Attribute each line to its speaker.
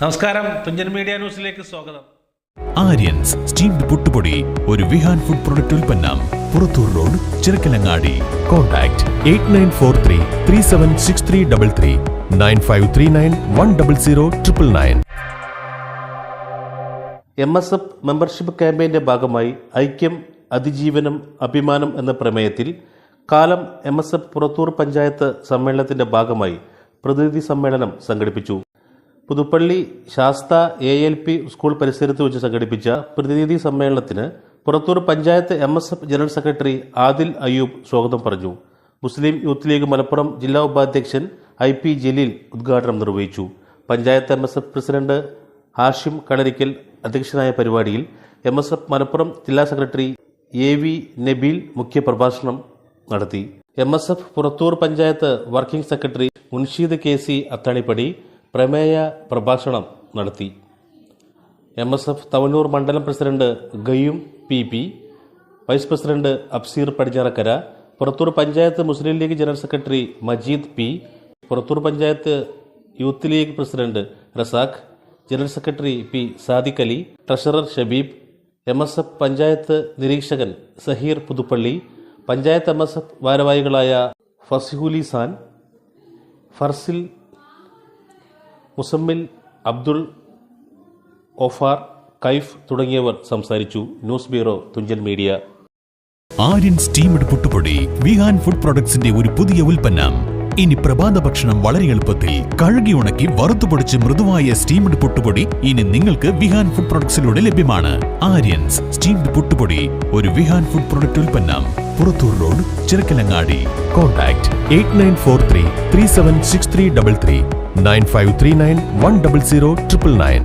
Speaker 1: നമസ്കാരം. തുഞ്ചൻ മീഡിയ ന്യൂസിലേക്ക് സ്വാഗതം.
Speaker 2: ആര്യൻസ് സ്റ്റീംഡ് പുട്ടുപൊടി ഒരു വിഹാൻ ഫുഡ് പ്രൊഡക്റ്റ് ഉൽപ്പന്നം Purathur road Chirakkalangadi. Contact eight nine four three three seven six three double three nine five three nine one double zero triple nine.
Speaker 3: M S F membership ക്യാമ്പയിന്റെ ഭാഗമായി ഐക്യം അതിജീവനം അഭിമാനം എന്ന പ്രമേയത്തിൽ കാലം M S F Purathur panchayat സമ്മേളനത്തിന്റെ ഭാഗമായി പ്രതിനിധി സമ്മേളനം സംഘടിപ്പിച്ചു. Puthuppally Shastha A L P school പരിസരത്ത് വെച്ച് സംഘടിപ്പിച്ച പ്രതിനിധി സമ്മേളനത്തിന് Purathur panchayat M S F general secretary Adil Ayyub സ്വാഗതം പറഞ്ഞു. മുസ്ലിം യൂത്ത് ലീഗ് മലപ്പുറം ജില്ലാ ഉപാധ്യക്ഷൻ ഐ പി ജലീൽ ഉദ്ഘാടനം നിർവഹിച്ചു. Panchayat M S F president Hashim Kalarikkal അധ്യക്ഷനായ പരിപാടിയിൽ എം എസ് എഫ് മലപ്പുറം ജില്ലാ സെക്രട്ടറി എ വി നബീൽ മുഖ്യപ്രഭാഷണം നടത്തി. M S F Purathur panchayat working secretary Munsheed K C Athanippadi പ്രമേയ പ്രഭാഷണം നടത്തി. എം എസ് എഫ് തവനൂർ മണ്ഡലം president ഗയും P P vice president Abseer Padinjarakkara Purathur panchayat Muslim League general secretary Majeed P Purathur panchayat Youth League president Razak general secretary P Sadiq Ali treasurer Shabeeb M S F panchayat നിരീക്ഷകൻ Saheer Puthuppally panchayat M S F ഭാരവാഹികളായ ഫസിഹുലി സാൻ ഫർസിൽ മുസമ്മിൽ അബ്ദുൾ ഒഫാർ കൈഫ് തുടങ്ങിയവർ സംസാരിച്ചു. News bureau Thunchan media.
Speaker 2: Aryan steamed പുട്ടുപൊടി Vihaan food പ്രൊഡക്ട്സിന്റെ ഒരു പുതിയ ഉൽപ്പന്നം. ഇനി പ്രഭാത ഭക്ഷണം വളരെ എളുപ്പത്തിൽ കഴുകി ഉണക്കി വറുത്തുപൊടിച്ച് മൃദുവായ സ്റ്റീംഡ് പുട്ടുപൊടി ഇനി നിങ്ങൾക്ക് വിഹാൻ ഫുഡ് പ്രൊഡക്ട്സിലൂടെ ലഭ്യമാണ്. ആര്യൻസ് സ്റ്റീംഡ് പുട്ടുപൊടി ഒരു വിഹാൻ ഫുഡ് പ്രൊഡക്റ്റ് ഉൽപ്പന്നം. Purathur road Chirakkalangadi. Contact eight nine four three three seven six three double three. Nine five three nine one double zero triple nine